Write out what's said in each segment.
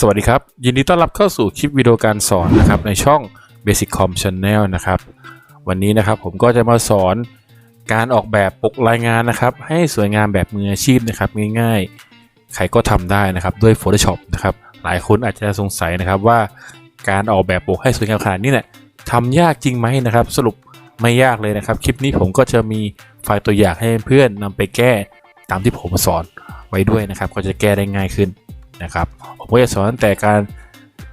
สวัสดีครับ ยินดีต้อนรับเข้าสู่คลิปวิดีโอการสอนนะครับในช่อง Basic Com Channel นะครับ วันนี้นะครับผมก็จะมาสอนการออกแบบปกรายงานนะครับ ให้สวยงามแบบมืออาชีพนะครับง่ายๆ ใครก็ทำได้นะครับด้วย Photoshop นะครับ หลายคนอาจจะสงสัยนะครับว่าการออกแบบปกให้สวยงามขนาดนี้เนี่ยทำยากจริงไหมนะครับ สรุปไม่ยากเลยนะครับ คลิปนี้ผมก็จะมีไฟล์ตัวอย่างให้เพื่อนนำไปแก้ตามที่ผมสอนไว้ด้วยนะครับ ก็จะแก้ได้ง่ายขึ้น นะครับผมก็จะสอนแต่การ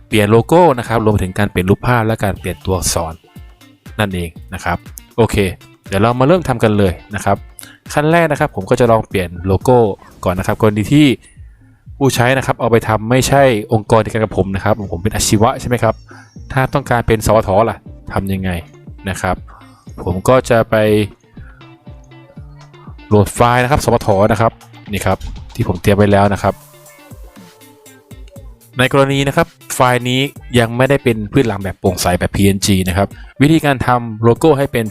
เปลี่ยนโลโก้นะครับรวมถึงการเปลี่ยนรูปภาพและการเปลี่ยนตัวอักษรนั่นเองนะครับโอเค เดี๋ยวเรามาเริ่มทำกันเลยนะครับ ขั้นแรกนะครับ ผมก็จะลองเปลี่ยนโลโก้ก่อนนะครับกรณีที่ผู้ใช้นะครับ เอาไปทำไม่ใช่องค์กรเดียวกันกับผมนะครับ ผมเป็นอาชีวะใช่ไหมครับ ถ้าต้องการเป็นสวทล่ะทำยังไงนะครับ ผมก็จะไปโหลดไฟล์นะครับ สวทนะครับนี่ครับที่ผมเตรียมไว้แล้วนะครับ ในกรณีนะครับไฟล์นี้ยังไม่ได้เป็นพื้นหลังแบบโปร่งใสแบบ PNG นะครับวิธีการทำโลโก้ให้เป็น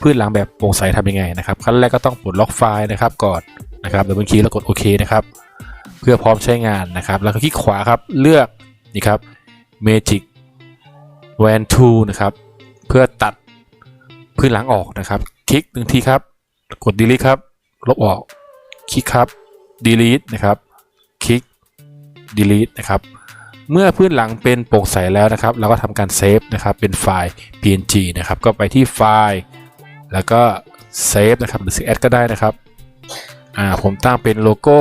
พื้นหลังแบบโปร่งใสทำยังไงนะครับขั้นแรกก็ต้องปลดล็อกไฟล์นะครับก่อนนะครับดับเบิลคลิกแล้วกดโอเคนะครับเพื่อพร้อมใช้งานนะครับ แล้วก็คลิกขวาครับเลือกนี่ครับ Magic Wand Tool นะครับเพื่อตัดพื้นหลังออกนะครับ คลิกหนึ่งทีครับ กด delete ครับ ลบออก คลิกครับ delete นะครับ delete นะครับ เมื่อพื้นหลังเป็นโปร่งใสแล้วนะครับ เราก็ทำการเซฟนะครับเป็นไฟล์ png นะครับ ก็ไปที่ไฟล์ แล้วก็เซฟนะครับหรือ add ก็ได้นะครับอ่าผมตั้งเป็นโลโก้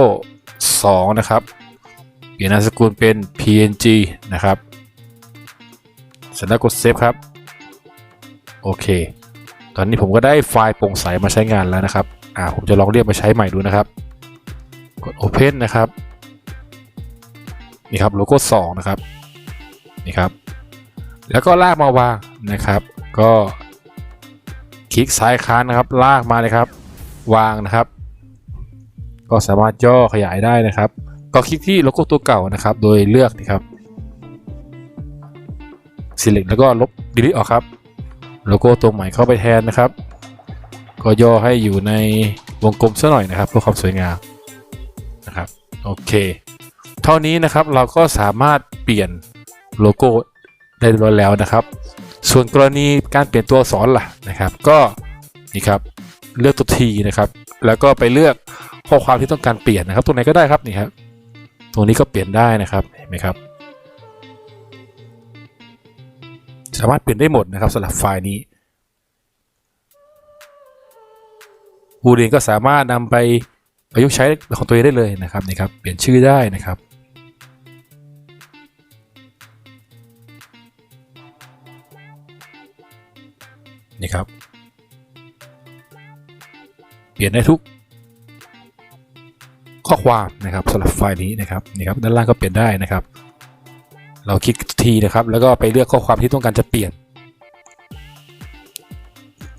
2 นะครับเปลี่ยนนามสกุลเป็น png นะครับเสร็จแล้วกดเซฟครับ โอเค ตอนนี้ผมก็ได้ไฟล์โปร่งใสมาใช้งานแล้วนะครับ อ่า ผมจะลองเรียกมาใช้ใหม่ดูนะครับ กด open นะครับ นี่ครับโลโก้2นะครับนี่ครับ แล้วก็ลากมาวางนะครับ ก็คลิกซ้ายค้างนะครับ ลากมาเลยครับ วางนะครับ ก็สามารถย่อขยายได้นะครับ ก็คลิกที่โลโก้ตัวเก่านะครับ โดยเลือกนี่ครับ select แล้วก็ลบ delete ออกครับ โลโก้ตัวใหม่เข้าไปแทนนะครับ ก็ย่อให้อยู่ในวงกลมซะหน่อยนะครับเพื่อความสวยงามนะครับ โอเค เท่านี้นะครับเราก็สามารถเปลี่ยนโลโก้ได้เรียบร้อยแล้วนะครับ ส่วนกรณีการเปลี่ยนตัวอักษรล่ะนะครับ ก็นี่ครับเลือกตัว T นะครับ แล้วก็ไปเลือกข้อความที่ต้องการเปลี่ยนนะครับ ตรงไหนก็ได้ครับนี่ครับตรงนี้ก็เปลี่ยนได้นะครับเห็นไหมครับ สามารถเปลี่ยนได้หมดนะครับสำหรับไฟล์นี้ผู้เรียนก็สามารถนำไปประยุกต์ใช้ของตัวเองได้เลยนะครับนี่ครับเปลี่ยนชื่อได้นะครับ เปลี่ยนได้ทุกข้อความนะครับสำหรับไฟล์นี้นะครับนี่ครับด้านล่างก็เปลี่ยนได้นะครับ เราคลิกทีนะครับ แล้วก็ไปเลือกข้อความที่ต้องการจะเปลี่ยน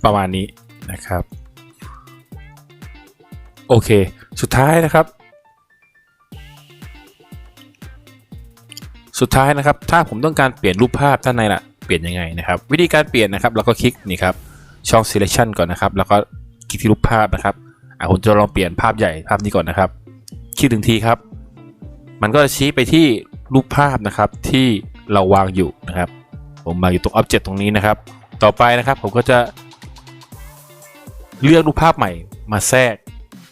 ประมาณนี้นะครับ โอเค สุดท้ายนะครับ สุดท้ายนะครับ ถ้าผมต้องการเปลี่ยนรูปภาพด้านในล่ะเปลี่ยนยังไงนะครับ วิธีการเปลี่ยนนะครับ เราก็คลิกนี่ครับช่อง selection ก่อนนะครับ แล้วก็ คลิกที่รูปภาพนะครับอะผมจะลองเปลี่ยนภาพใหญ่ภาพนี้ก่อนนะครับ คลิกหนึ่งทีครับ มันก็จะชี้ไปที่รูปภาพนะครับที่เราวางอยู่นะครับ ผมวาอยู่ตรง object ตรงนี้นะครับ ต่อไปนะครับผมก็จะ เลือกรูปภาพใหม่มาแทรก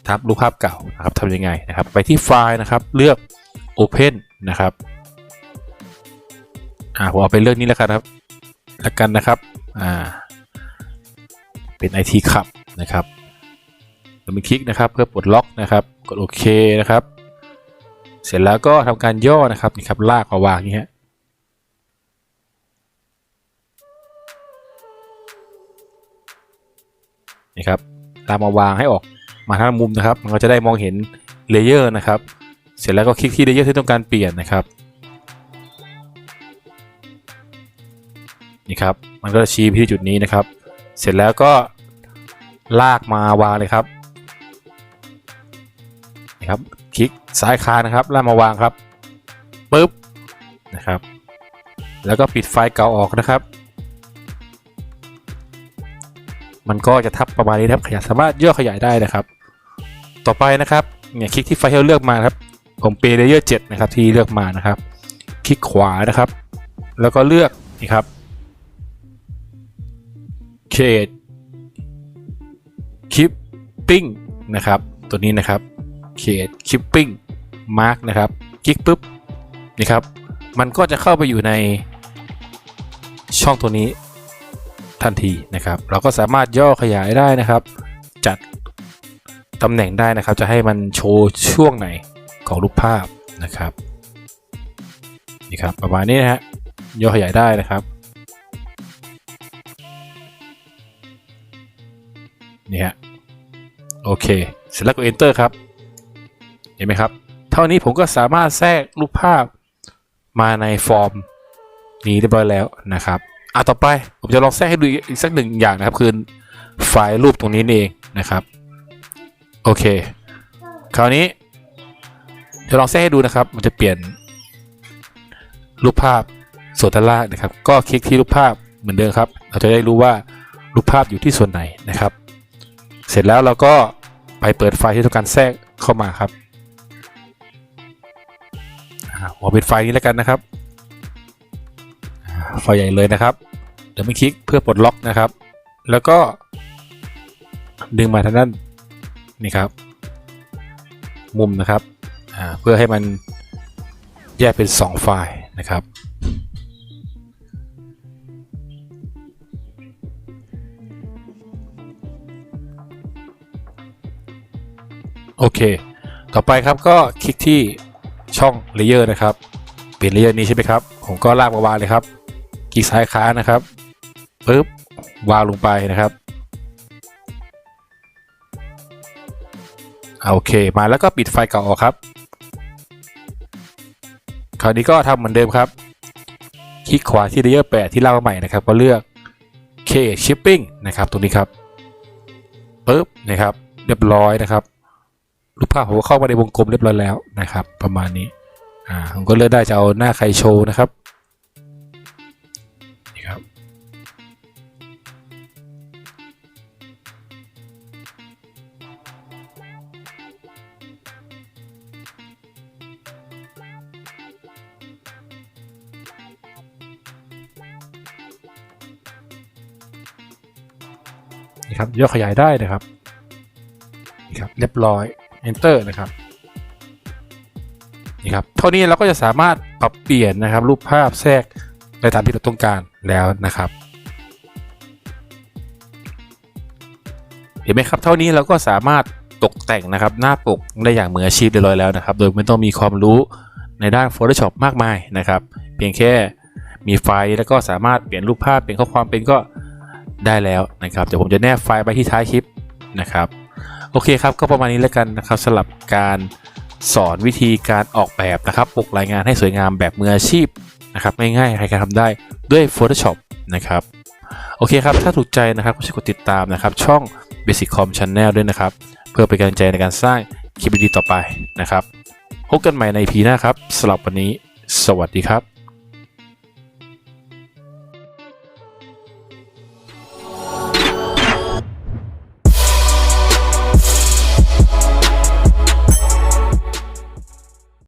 ทับรูปภาพเก่านะครับทำยังไงนะครับ ไปที่ไฟล์นะครับ เลือก Open นะครับอ่าผมเอาไปเลือกนี้แล้วกันครับแล้วกันนะครับอ่าเป็น IT ขับนะครับ เราไปคลิกนะครับเพื่อปลดล็อกนะครับ กดโอเคนะครับ เสร็จแล้วก็ทำการย่อนะครับนี่ครับลากมาวางนี้ฮะนี่ครับลากมาวางให้ออกมาทางมุมนะครับ มันก็จะได้มองเห็นเลเยอร์นะครับ เสร็จแล้วก็คลิกที่เลเยอร์ที่ต้องการเปลี่ยนนะครับนี่ครับ มันก็จะชี้ไปที่จุดนี้นะครับ เสร็จแล้วก็ลากมาวางเลยครับ ครับ คลิกซ้ายค้างนะครับแลากมาวางครับปึ๊บนะครับ แล้วก็ปิดไฟล์เก่าออกนะครับ มันก็จะทับประมาณนี้ครับขยายสามารถย่อขยายได้นะครับ ต่อไปนะครับเนี่ยคลิกที่ไฟล์ที่เราเลือกมาครับ ผมเปเลเยอร์7นะครับที่เลือกมานะครับ คลิกขวานะครับ แล้วก็เลือกนี่ครับ create keeping นะครับ ตัวนี้นะครับ create keeping mark นะครับคลิกปุ๊บนี่ครับ มันก็จะเข้าไปอยู่ในช่องตัวนี้ทันทีนะครับ เราก็สามารถย่อขยายได้นะครับ จัดตำแหน่งได้นะครับ จะให้มันโชว์ช่วงไหนของรูปภาพนะครับนี่ครับประมาณนี้นะฮะย่อขยายได้นะครับนี่ฮะโอเค เสร็จแล้วก็ enter ครับ ห็นไหมครับ เท่านี้ผมก็สามารถแทรกรูปภาพมาในฟอร์มนี้เรียบร้อยแล้วนะครับอะต่อไปผมจะลองแทรกให้ดูอีกสักหนึ่งอย่างนะครับ คือไฟล์รูปตรงนี้นี่เองนะครับโอเค คราวนี้ จะลองแทรกให้ดูนะครับ มันจะเปลี่ยน รูปภาพส่วนด้านล่างนะครับ ก็คลิกที่รูปภาพเหมือนเดิมครับ เราจะได้รู้ว่ารูปภาพอยู่ที่ส่วนไหนนะครับ เสร็จแล้วเราก็ไปเปิดไฟล์ที่ต้องการแทรกเข้ามาครับ อ่าผมเป็นไฟนี้แล้วกันนะครับไฟใหญ่เลยนะครับ เดี๋ยวไม่คลิกเพื่อปลดล็อกนะครับ แล้วก็ ดึงมาทางด้านนี่ครับ มุมนะครับเพื่อให้มันแยกเป็น 2 ไฟล์นะครับโอเค ต่อไปครับก็คลิกที่ ช่องเลเยอร์นะครับ เปลี่ยนเลเยอร์นี้ใช่ไหมครับ ผมก็ลากมาวางเลยครับคลิกซ้ายค้างนะครับปึ๊บวางลงไปนะครับโอเค มาแล้วก็ปิดไฟเก่าออกครับ คราวนี้ก็ทำเหมือนเดิมครับ คลิกขวาที่เลเยอร์8ที่ลากมาใหม่นะครับ ก็เลือก K Shipping นะครับ ตรงนี้ครับปึ๊บนะครับ เรียบร้อยนะครับ รูปภาพผมก็เข้ามาในวงกลมเรียบร้อยแล้วนะครับ ประมาณนี้อ่าผมก็เลือกได้จะเอาหน้าใครโชว์นะครับนี่ครับนี่ครับย่อขยายได้นะครับนี่ครับ เรียบร้อย enter นะครับนี่ครับเท่านี้เราก็จะสามารถปรับเปลี่ยนนะครับ รูปภาพแทรกในตามที่เราต้องการแล้วนะครับ เห็นไหมครับ เท่านี้เราก็สามารถตกแต่งนะครับ หน้าปกได้อย่างมืออาชีพเรียบร้อยแล้วนะครับ โดยไม่ต้องมีความรู้ในด้าน Photoshop มากมายนะครับ เพียงแค่มีไฟล์แล้วก็สามารถเปลี่ยนรูปภาพเปลี่ยนข้อความเป็นก็ได้แล้วนะครับเดี๋ยวผมจะแนบไฟล์ไปที่ท้ายคลิปนะครับ โอเคครับก็ประมาณนี้แล้วกันนะครับสำหรับการสอนวิธีการออกแบบนะครับปกรายงานให้สวยงามแบบมืออาชีพนะครับง่ายๆใครๆทำได้ด้วย Photoshop นะครับโอเคครับ ถ้าถูกใจนะครับก็ช่วยกดติดตามนะครับ ช่อง Basic Com Channel ด้วยนะครับ เพื่อเป็นกำลังใจในการสร้างคลิปดีๆต่อไปนะครับ พบกันใหม่ใน EP หน้าครับสำหรับวันนี้ สวัสดีครับ